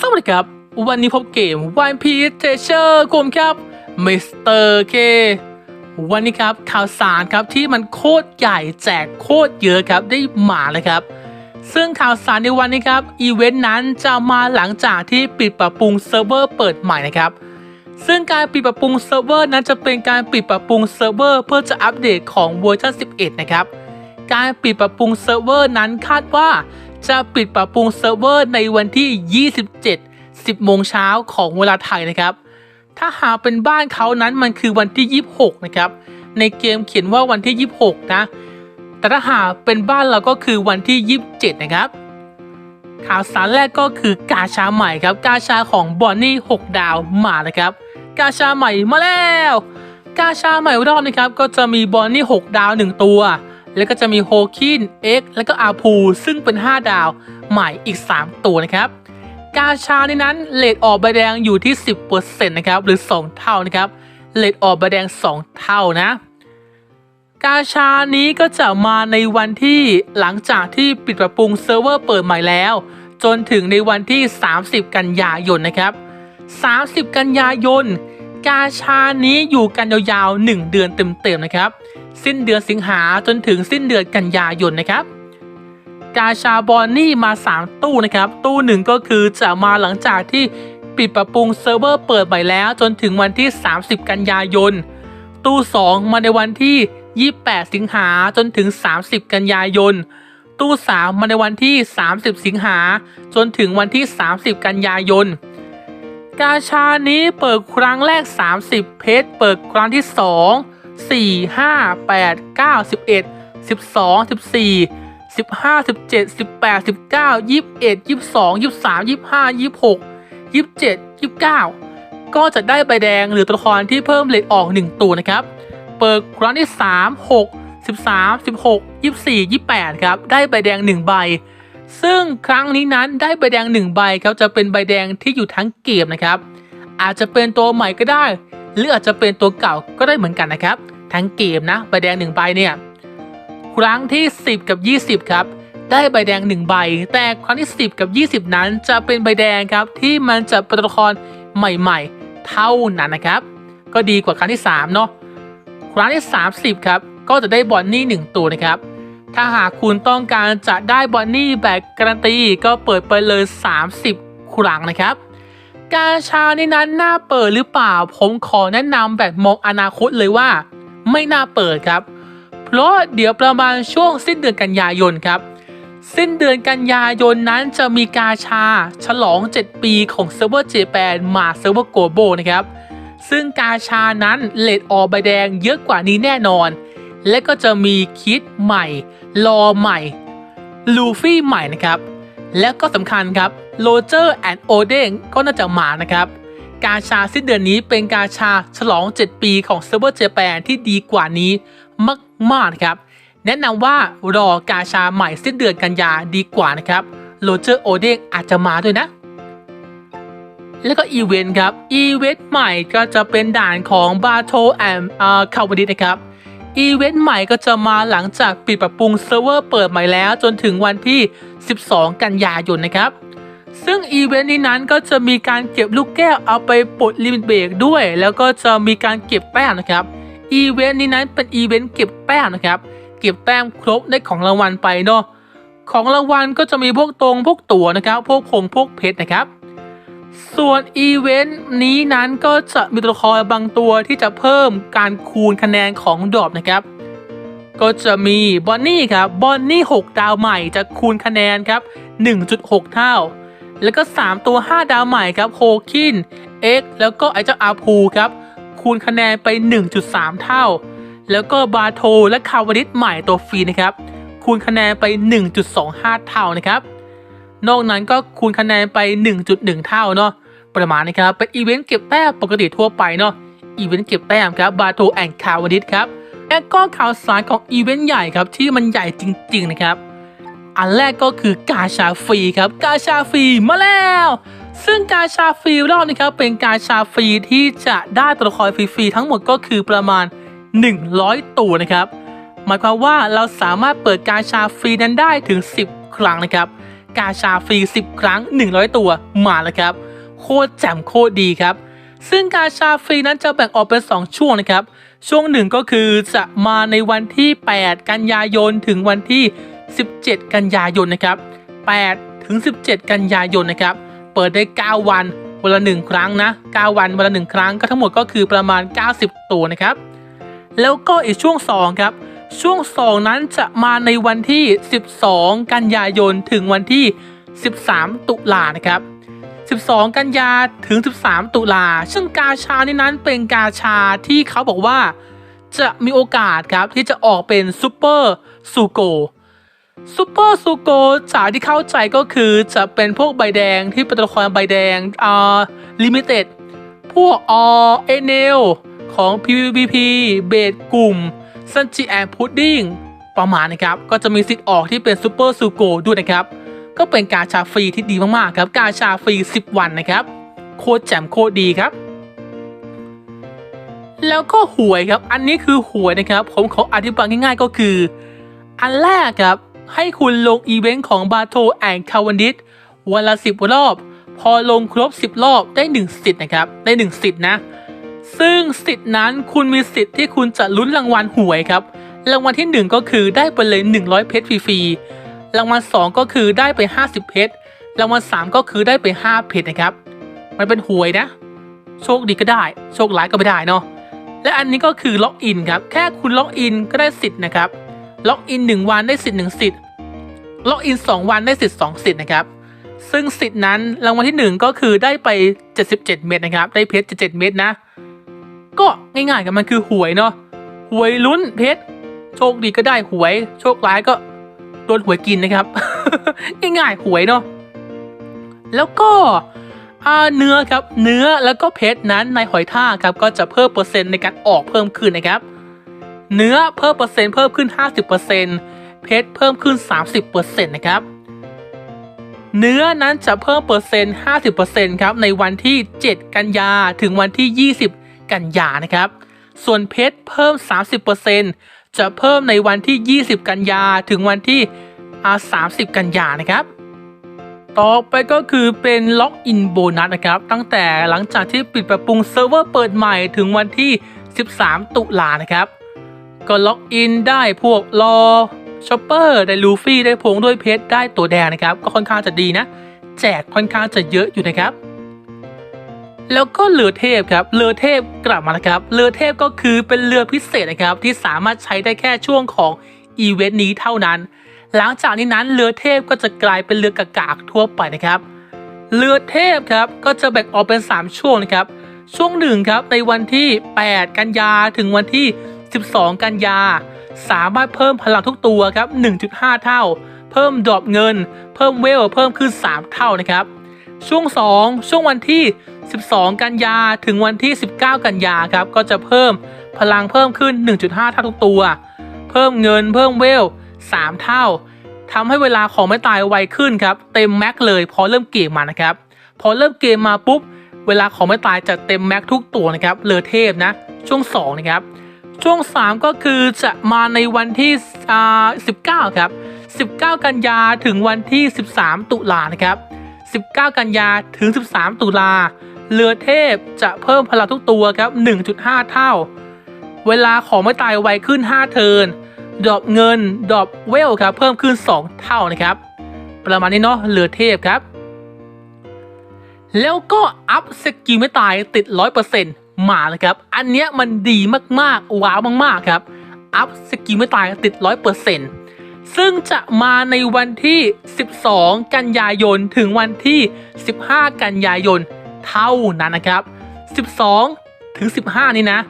สวัสดีครับ วันนี้พบเกม One Piece Treasure กลุ่มครับ Mr. K วันนี้ครับข่าวสารครับที่มันโคตรใหญ่แจกโคตรเยอะครับได้มาเลยครับ ซึ่งข่าวสารในวันนี้ครับอีเวนต์นั้นจะมาหลังจากที่ปิดปรับปรุงเซิร์ฟเวอร์เปิดใหม่นะครับ ซึ่งการปิดปรับปรุงเซิร์ฟเวอร์นั้นจะเป็นการปิดปรับปรุงเซิร์ฟเวอร์เพื่อจะอัปเดตของเวอร์ชัน11 นะครับการปิดปรับปรุงเซิร์ฟเวอร์นั้นคาดว่า จะปิดปรับปรุงเซิร์ฟเวอร์ในวันที่ 27 10โมงเช้าของเวลาไทยนะครับ ถ้าหากเป็นบ้านเขานั้นมันคือวันที่ 26 นะครับ ในเกมเขียนว่าวันที่ 26 นะ แต่ถ้าหากเป็นบ้านเราก็คือวันที่ 27 นะครับ ข่าวสารแรกก็คือกาชาใหม่ครับ กาชาของบอนนี่6ดาวมานะครับ กาชาใหม่มาแล้ว กาชาใหม่รอบนะครับก็จะมีบอนนี่6ดาว 1 ตัว แล้วก็จะมีโฮคินเอ็กแล้วก็อาพูซึ่งเป็น 5 ดาวใหม่อีก 3 ตัวนะครับ กาชาในนั้นเลทออกใบแดงอยู่ที่ 10%นะครับหรือ 2 เท่านะครับเลทออกใบแดง 2 เท่านะ กาชานี้ก็จะมาในวันที่หลังจากที่ปิดปรับปรุงเซิร์ฟเวอร์เปิดใหม่แล้ว จนถึงในวันที่ 30 กันยายนนะครับ 30 กันยายน กาชานี้อยู่กันยาวๆ 1 เดือนเต็มๆนะครับ สิ้นเดือนสิงหาจนถึงสิ้นเดือนกันยายนนะครับ กาชาบอนนี่มา 3 ตู้นะครับ ตู้หนึ่งก็คือจะมาหลังจากที่ปิดปรับปรุงเซิร์ฟเวอร์เปิดใหม่แล้ว จนถึงวันที่ 30 กันยายน ตู้ 2 มาในวันที่ 28 สิงหาจนถึง 30 กันยายน ตู้ 3 มาในวันที่ 30 สิงหาจนถึงวันที่ 30 กันยายน กาชานี้เปิดครั้งแรก 30 เพชรเปิดครั้งที่ 2 4 5 8 9 11 12 14 15 17 18 19 21 22 23 25 26 27 29ก็จะได้ใบแดงหรือตัวละครที่เพิ่มเลทออก1ตัวนะครับ เปิดครั้งที่3 6 13 16 24 28ครับ ได้ใบแดง1ใบ ซึ่งครั้งนี้นั้นได้ใบแดง1ใบครับจะเป็นใบแดงที่อยู่ทั้งเกมนะครับ อาจจะเป็นตัวใหม่ก็ได้ หรืออาจจะเป็นตัวเก่าก็ได้เหมือนกันนะครับ ทั้งเกมนะใบแดง1ใบเนี่ยครั้งที่ 10 กับ 20 ครับได้ใบแดง 1 ใบ แต่ครั้งที่ 10 กับ 20 นั้นจะเป็นใบแดงครับ ที่มันจะเป็นตัวละครใหม่ๆ เท่านั้นนะครับ ก็ดีกว่าครั้งที่3เนาะครั้งที่ 30 ครับ ก็จะได้บอนนี่ 1 ตัวนะครับ ถ้าหากคุณต้องการจะได้บอนนี่แบบการันตีก็เปิดไปเลย 30 ครั้งนะครับ กาชาในนั้นน่าเปิดหรือเปล่า ผมขอแนะนำแบบมองอนาคตเลยว่า ไม่น่าเปิดครับ เพราะเดี๋ยวประมาณช่วงสิ้นเดือนกันยายนครับ สิ้นเดือนกันยายนนั้นจะมีกาชา ฉลอง 7 ปีของเซิร์ฟเวอร์เจแปนมาเซิร์ฟเวอร์โกโบนะครับ ซึ่งกาชานั้นเลดออใบแดงเยอะกว่านี้แน่นอน และก็จะมีคิดใหม่ รอใหม่ ลูฟี่ใหม่นะครับ และก็สำคัญครับ โรเจอร์แอนด์โอเดงก็น่าจะมานะครับ กาชาสิ้นเดือนนี้เป็นกาชาฉลอง 7 ปีของเซิร์ฟเวอร์เจแปนที่ดีกว่านี้มากๆนะครับ แนะนำว่ารอกาชาใหม่สิ้นเดือนกันยาดีกว่านะครับโรเจอร์โอเดงอาจจะมาด้วยนะ แล้วก็อีเวนต์ครับ อีเวนต์ใหม่ก็จะเป็นด่านของ b a t t l e and อ่าคาวดินะครับอีเวนต์ใหม่ก็จะมาหลังจากปิดปรับปรุงเซิร์ฟเวอร์เปิดใหม่แล้วจนถึงวันที่ 12 กันยายนนะครับ ซึ่งอีเวนต์นี้นั้นก็จะมีการเก็บลูกแก้วเอาไปปลดลิมิตเบรกด้วย แล้วก็จะมีการเก็บแต้มนะครับอีเวนต์นี้นั้นเป็นอีเวนต์เก็บแต้มนะครับ เก็บแต้มครบได้ของรางวัลไปเนาะของรางวัลก็จะมีพวกตรงพวกตั๋วนะครับ พวกพงพวกเพชรนะครับ ส่วนอีเวนต์นี้นั้นก็จะมีตัวละครบางตัวที่จะเพิ่มการคูณคะแนนของดอปนะครับ ก็จะมีบอนนี่ครับบอนนี่6ดาวใหม่จะคูณคะแนนครับ 1.6 เท่า แล้วก็ 3 ตัว 5 ดาวใหม่ครับโฮคินเอ็กแล้วก็ไอเจ้าอาพูครับ คูณคะแนนไป 1.3 เท่า แล้วก็บาโทและคาวาริสใหม่ตัวฟรีนะครับ คูณคะแนนไป 1.25 เท่านะครับ นอกนั้นก็คูณคะแนนไป 1.1 เท่าเนาะประมาณนะครับ เป็นอีเวนต์เก็บแต้มปกติทั่วไปเนาะอีเวนต์เก็บแต้มครับบาโทแอนคาวาริสครับและก็ข่าวสารของอีเวนต์ใหญ่ครับที่มันใหญ่จริง ๆ นะครับ อันแรกก็คือกาชาฟรีครับ กาชาฟรีมาแล้ว ซึ่งกาชาฟรีรอบนี้ครับเป็นกาชาฟรีที่จะได้ตัวละครฟรีๆทั้งหมดก็คือประมาณ 100 ตัวนะครับ หมายความว่าเราสามารถเปิดกาชาฟรีนั้นได้ถึง 10 ครั้งนะครับ กาชาฟรี 10 ครั้ง 100 ตัวมาแล้วครับ โคตรแจ่มโคตรดีครับ ซึ่งกาชาฟรีนั้นจะแบ่งออกเป็น 2 ช่วงนะครับ ช่วงหนึ่งก็คือจะมาในวันที่ 8 กันยายนถึงวันที่ 17 กันยายนนะครับ8ถึง 17 กันยายนนะครับ เปิดได้ 9 วันวันละ 1 ครั้งนะ 9 วันวันละ 1 ครั้งก็ทั้งหมดก็คือประมาณ 90 ตัวนะครับ แล้วก็อีกช่วง 2 ครับ ช่วง 2 นั้นจะมาในวันที่ 12 กันยายนถึงวันที่ 13 ตุลานะครับ 12 กันยาถึง 13 ตุลา ซึ่งกาชานี้นั้นเป็นกาชาที่เขาบอกว่าจะมีโอกาสครับที่จะออกเป็นซูเปอร์ซูโก ซูเปอร์ซูโกจากที่เข้าใจก็คือจะเป็นพวกใบแดงที่เป็นตัวละครใบแดงอ่าลิมิเต็ดพวกอเอเนลของ PVP เบดกลุ่มซันจิแอนพุดดิ้งประมาณนะครับ ก็จะมีสิทธิ์ออกที่เป็นซูเปอร์ซูโกด้วยนะครับ ก็เป็นการชาฟรีที่ดีมากๆครับ การชาฟรี 10 วันนะครับ โคตรแจ่มโคตรดีครับ แล้วก็หวยครับ อันนี้คือหวยนะครับ ผมขออธิบายง่ายๆก็คือ อันแรกครับ ให้คุณลงอีเวนต์ของบาโทแอนคาวันดิสวันละ 10 รอบ พอลงครบ 10 รอบได้ 1 สิทธิ์นะครับ ได้ 1 สิทธิ์นะ ซึ่งสิทธิ์นั้นคุณมีสิทธิ์ที่คุณจะลุ้นรางวัลหวยครับ รางวัลที่ 1 ก็คือได้ไปเลย 100 เพชรฟรีๆรางวัล 2 ก็คือได้ไป 50 เพชรรางวัล 3 ก็คือได้ไป 5 เพชรนะครับ มันเป็นหวยนะ โชคดีก็ได้ โชคร้ายก็ไม่ได้เนาะและอันนี้ก็คือล็อกอินครับ แค่คุณล็อกอินก็ได้สิทธิ์นะครับ ล็อกอิน 1 วันได้สิทธิ์1สิทธิ์ล็อกอิน 2 วันได้สิทธิ์2สิทธิ์นะครับ ซึ่งสิทธิ์นั้นรางวัลที่ 1 ก็คือได้ไป 77 เม็ดนะครับ ได้เพชร77 เม็ดนะ ก็ง่ายๆกับมันคือหวยเนาะหวยลุ้นเพชรโชคดีก็ได้หวย โชคร้ายก็โดนหวยกินนะครับ ง่ายๆหวยเนาะแล้วก็เนื้อครับเนื้อแล้วก็เพชรนั้นในหอยทากครับก็จะเพิ่มเปอร์เซ็นต์ในการออกเพิ่มขึ้นนะครับ เนื้อเพิ่มเปอร์เซ็นต์เพิ่มขึ้น 50%เพชรเพิ่มขึ้น 30%นะครับ เนื้อนั้นจะเพิ่มเปอร์เซ็นต์ 50%ครับในวันที่ 7 กันยาถึงวันที่ 20 กันยานะครับ ส่วนเพชรเพิ่ม 30%จะเพิ่มในวันที่ 20 กันยาถึงวันที่ 30 กันยานะครับต่อไปก็คือเป็นล็อกอินโบนัสนะครับ ตั้งแต่หลังจากที่ปิดปรับปรุงเซิร์ฟเวอร์เปิดใหม่ถึงวันที่ 13 ตุลานะครับ ก็ล็อกอินได้พวกรอชอปเปอร์ได้ลูฟี่ได้พงด้วยเพชรได้ตัวแดงนะครับ ก็ค่อนข้างจะดีนะ แจกค่อนข้างจะเยอะอยู่นะครับ แล้วก็เรือเทพครับเรือเทพกลับมาแล้วครับเรือเทพก็คือเป็นเรือพิเศษนะครับ ที่สามารถใช้ได้แค่ช่วงของอีเวนต์นี้เท่านั้น หลังจากนี้นั้นเรือเทพก็จะกลายเป็นเรือกากากทั่วไปนะครับ เรือเทพครับก็จะแบ่งออกเป็น 3 ช่วงนะครับ ช่วงหนึ่งครับในวันที่ 8 กันยาถึงวันที่ 12 กันยา สามารถเพิ่มพลังทุกตัวครับ 1.5 เท่า เพิ่มดรอปเงิน เพิ่มเวล เพิ่มขึ้น 3 เท่านะครับ ช่วง 2 ช่วงวันที่ 12 กันยาถึงวันที่ 19 กันยาครับ ก็จะเพิ่มพลังเพิ่มขึ้น 1.5 เท่าทุกตัว เพิ่มเงิน เพิ่มเวล 3 เท่าทำให้เวลาของไม่ตายไวขึ้นครับ เต็มแม็กเลยพอเริ่มเกมมานะครับ พอเริ่มเกมมาปุ๊บ เวลาของไม่ตายจะเต็มแม็กทุกตัวนะครับเลอเทพนะ ช่วง 2 นะครับ ช่วง 3 ก็คือจะมาในวันที่อ่า19 ครับ 19 กันยาถึงวันที่ 13 ตุลานะครับ 19 กันยาถึง 13 ตุลา เรือเทพจะเพิ่มพลังทุกตัวครับ 1.5 เท่า เวลาของไม่ตายไวขึ้น 5 เทิร์นดอปเงินดอปเวลครับ เพิ่มขึ้น 2 เท่านะครับ ประมาณนี้เนาะเรือเทพครับ แล้วก็อัพสกิลไม่ตายติด 100% มาเลยครับ อันเนี้ยมันดีมากๆ ว้าวมากๆครับ อัพสกิลไม่ตายติด 100%ซึ่งจะมาในวันที่ 12 กันยายนถึงวันที่ 15 กันยายนเท่านั้นนะครับ 12 ถึง 15 นี่นะ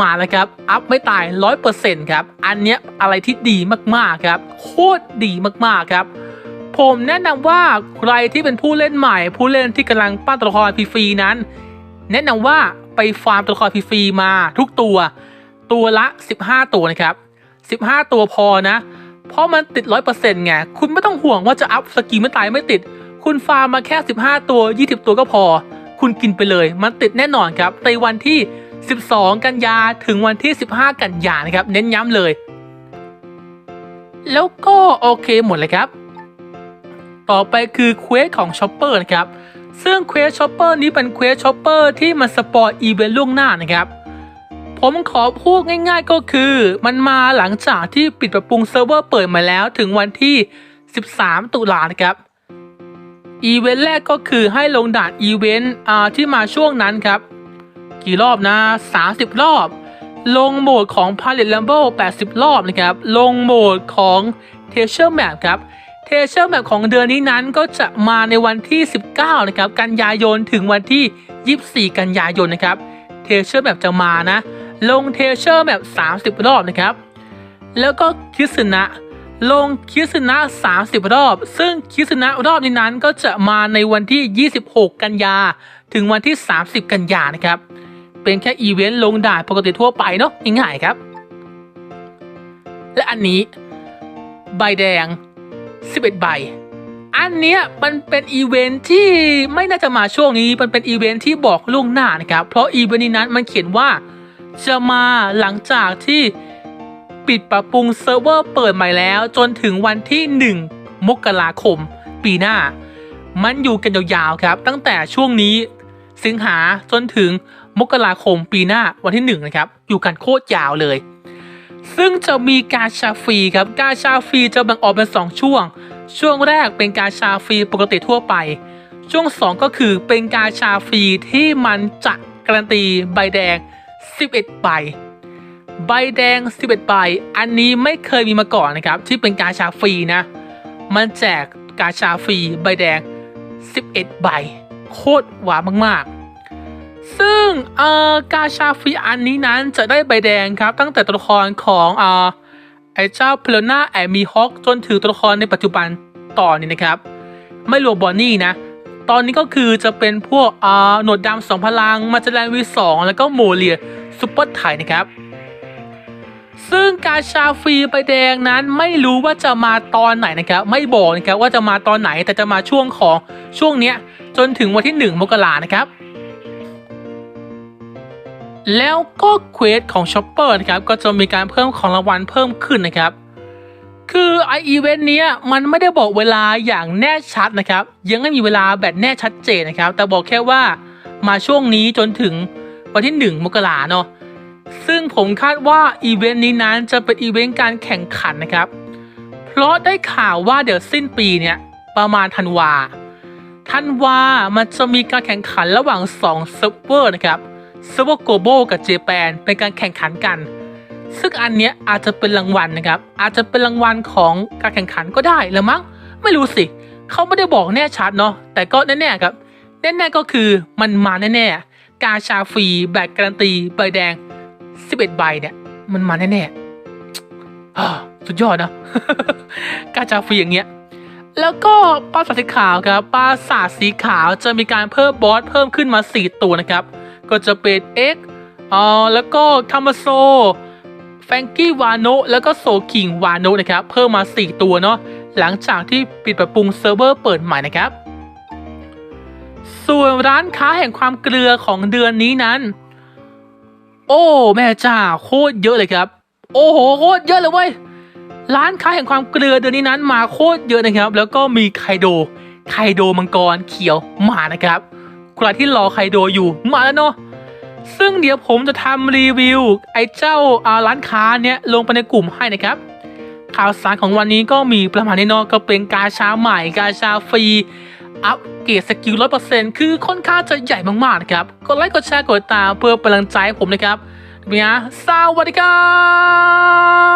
มาแล้วครับ อัพไม่ตาย 100%ครับ อันเนี้ยอะไรที่ดีมากๆครับ โคตรดีมากๆครับผมแนะนำว่าใครที่เป็นผู้เล่นใหม่ ผู้เล่นที่กำลังปั้นตัวละครฟรีๆนั้น แนะนำว่า ไปฟาร์มตัวละครฟรีๆมาทุกตัว ตัวละ 15 ตัวนะครับ 15 ตัวพอนะ เพราะมันติด 100%ไง คุณไม่ต้องห่วงว่าจะอัพสกิลไม่ตายไม่ติด คุณฟาร์มมาแค่ 15 ตัว 20 ตัวก็พอ คุณกินไปเลย มันติดแน่นอนครับ ในวันที่ 12 กันยาถึงวันที่ 15 กันยานะครับ เน้นย้ำเลย แล้วก็โอเคหมดเลยครับ ต่อไปคือเควสของชอปเปอร์นะครับ ซึ่งเควสชอปเปอร์นี้เป็นเควสชอปเปอร์ที่มันสปอยอีเวนต์ล่วงหน้านะครับ ผมขอพูดง่ายๆก็คือ มันมาหลังจากที่ปิดปรับปรุงเซิร์ฟเวอร์เปิดมาแล้วถึงวันที่ 13 ตุลานะครับอีเวนต์แรกก็คือให้ลงด่านอีเวนต์อ่าที่มาช่วงนั้นครับ กี่รอบนะ 30 รอบ ลงโหมดของ Pilot Rumble 80 รอบนะครับ ลงโหมดของ t e a s u r e Map ครับ t e a s u r e Map ของเดือนนี้นั้นก็จะมาในวันที่ 19 นะครับ กันยายนถึงวันที่ 24 กันยายนนะครับ t e a s u r e Map จะมานะ ลง t e a s u r e Map 30 รอบนะครับ แล้วก็คิสนะ ลงคิสนะ 30 รอบ ซึ่งคิสนะรอบนี้นั้นก็จะมาในวันที่ 26 กันยา ถึงวันที่ 30 กันยานะครับ เป็นแค่อีเวนต์ลงด่านปกติทั่วไปเนาะง่ายๆครับ และอันนี้ใบแดง 11 ใบ อันเนี้ยมันเป็นอีเวนท์ที่ไม่น่าจะมาช่วงนี้ มันเป็นอีเวนท์ที่บอกล่วงหน้านะครับ เพราะอีเวนต์นี้นั้นมันเขียนว่าจะมาหลังจากที่ปิดปรับปรุงเซิร์ฟเวอร์เปิดใหม่แล้ว จนถึงวันที่ 1 มกราคม ปีหน้า มันอยู่กันยาวๆครับ ตั้งแต่ช่วงนี้สิงหาจนถึงมกราคมปีหน้าวันที่หนึ่งนะครับ อยู่กันโคตรยาวเลย ซึ่งจะมีกาชาฟรีครับ กาชาฟรีจะแบ่งออกเป็นสองช่วง ช่วงแรกเป็นกาชาฟรีปกติทั่วไป ช่วง 2 ก็คือเป็นกาชาฟรีที่มันจะการันตีใบแดง 11 ใบ ใบแดง 11 ใบ อันนี้ไม่เคยมีมาก่อนนะครับ ที่เป็นกาชาฟรีนะ มันแจกกาชาฟรีใบแดง 11 ใบ โคตรหวานมากๆ ซึ่งเอ่อกาชาฟรีอันนี้นั้นจะได้ใบแดงครับ ตั้งแต่ตัวละครของเอ่อไอ้เจ้าเพลนาแอมีฮอกจนถึงตัวละครในปัจจุบันต่อนี้นะครับ ไม่รวมบอนนี่นะ ตอนนี้ก็คือจะเป็นพวกเอ่อหนวดดำสองพลังมาจแลนวีสองแล้วก็โมเลียซุปเปอร์ไทยนะครับซึ่งกาชาฟรีใบแดงนั้นไม่รู้ว่าจะมาตอนไหนนะครับ ไม่บอกนะครับว่าจะมาตอนไหนแต่จะมาช่วงของช่วงเนี้ยจนถึงวันที่ 1 มกรานะครับ แล้วก็เควสของชอปเปอร์นะครับก็จะมีการเพิ่มของรางวัลเพิ่มขึ้นนะครับ คือไออีเวนต์นี้มันไม่ได้บอกเวลาอย่างแน่ชัดนะครับ ยังไม่มีเวลาแบบแน่ชัดเจนนะครับ แต่บอกแค่ว่ามาช่วงนี้จนถึงวันที่ 1 มกราเนาะซึ่งผมคาดว่าอีเวนต์นี้นั้นจะเป็นอีเวนต์การแข่งขันนะครับ เพราะได้ข่าวว่าเดี๋ยวสิ้นปีเนี่ยประมาณธันวาธันวามันจะมีการแข่งขันระหว่าง2เซิร์ฟเวอร์นะครับ ซิร์ฟเวอร์โกโบกับเจแปนเป็นการแข่งขันกัน ซึ่งอันเนี้ยอาจจะเป็นรางวัลนะครับ อาจจะเป็นรางวัลของการแข่งขันก็ได้แล้วมั้งไม่รู้สิเขาไม่ได้บอกแน่ชัดเนาะแต่ก็แน่ๆครับแน่ๆก็คือมันมาแน่ๆกาชาฟรีแบกการันตีใบแดง 11 ใบเนี่ย มันมาแน่ๆอ่าสุดยอดนะกาชาฟรีอย่างเงี้ยแล้วก็ปราสาทสีขาวครับปราสาทสีขาวจะมีการเพิ่มบอสเพิ่มขึ้นมา 4 ตัวนะครับ ก็จะเป็น X อ่าแล้วก็คามาโซแฟงกี้วาโนะแล้วก็โซคิงวาโนะนะครับ เพิ่มมา 4 ตัวเนาะหลังจากที่ปิดปรับปรุงเซิร์ฟเวอร์เปิดใหม่นะครับ ส่วนร้านค้าแห่งความเกลือของเดือนนี้นั้น โอ้แม่จ้าโคตรเยอะเลยครับ โอ้โหโคตรเยอะเลยเว้ยร้านค้าแห่งความเกลือเดือนนี้นั้นมาโคตรเยอะนะครับ แล้วก็มีไคโดไคโดมังกรเขียวมานะครับ ใครที่รอไคโดอยู่มาแล้วเนาะซึ่งเดี๋ยวผมจะทำรีวิว ไอ้เจ้าร้านค้าเนี้ยลงไปในกลุ่มให้นะครับ ข่าวสารของวันนี้ก็มีประมาณนี้เนาะก็เป็นกาชาใหม่กาชาฟรีอัปเกรดสกิลร้อยเปอร์เซ็นต์คือค่อนข้างจะใหญ่มากๆนะครับกดไลค์กดแชร์กดติดตามเพื่อเป็นกำลังใจให้ผมนะครับเป็นไงสวัสดีครับ